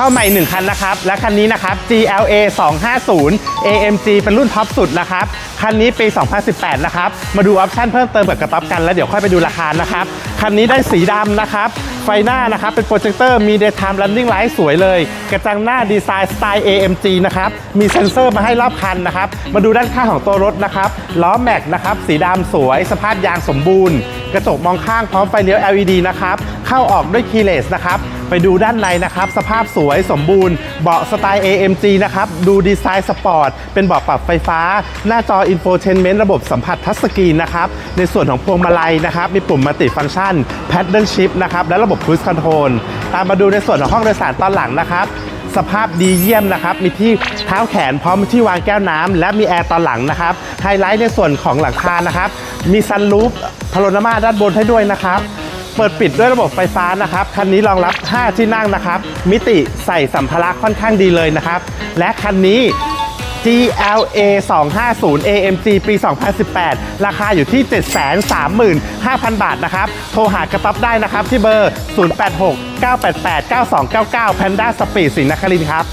เข้าใหม่หนึ่งคันนะครับ และคันนี้นะครับ GLA 250 AMG เป็นรุ่นท็อปสุดนะครับ คันนี้ปี 2018 นะครับ มาดูออปชั่นเพิ่มเติมกับกระต๊อบกันแล้วเดี๋ยวค่อยไปดูราคานะครับ คันนี้ได้สีดำนะครับไฟหน้านะครับ เป็นโปรเจคเตอร์มี daytime running light สวยเลย กระจังหน้าดีไซน์สไตล์ AMG นะครับ มีเซ็นเซอร์มาให้รอบคันนะครับ มาดูด้านข้างของตัวรถนะครับ ล้อแม็กนะครับ สีดำสวย สภาพยางสมบูรณ์ กระจกมองข้างพร้อมไฟเลี้ยว LED นะครับ เข้าออกด้วยคีย์เลสนะครับ ไปดูด้านในนะครับ สภาพสวยสมบูรณ์เบาะสไตล์ AMG นะครับ ดูดีไซน์สปอร์ต เป็นเบาะปรับไฟฟ้า หน้าจอ Infotainment ระบบสัมผัสทัชสกรีนนะครับ ในส่วนของพวงมาลัยนะครับ มีปุ่มมัลติฟังก์ชัน Paddle Shift นะครับ และระบบ Cruise Control ตามมาดูในส่วนของห้องโดยสารตอนหลังนะครับสภาพดีเยี่ยมนะครับ มีที่เท้าแขนพร้อมที่วางแก้วน้ำและมีแอร์ตอนหลังนะครับ ไฮไลท์ในส่วนของหลังคานะครับ มีซันรูฟพาโรนามาด้านบนให้ด้วยนะครับ เปิดปิดด้วยระบบไฟฟ้านะครับ คันนี้รองรับ 5 ที่นั่งนะครับ มิติใส่สัมภาระค่อนข้างดีเลยนะครับ และคันนี้ GLA 250 AMG ปี 2018 ราคาอยู่ที่ 735,000 บาทนะครับ โทรหากระต๊อบได้นะครับที่เบอร์ 086 988 9299 Panda Speed สินนครินทร์ครับ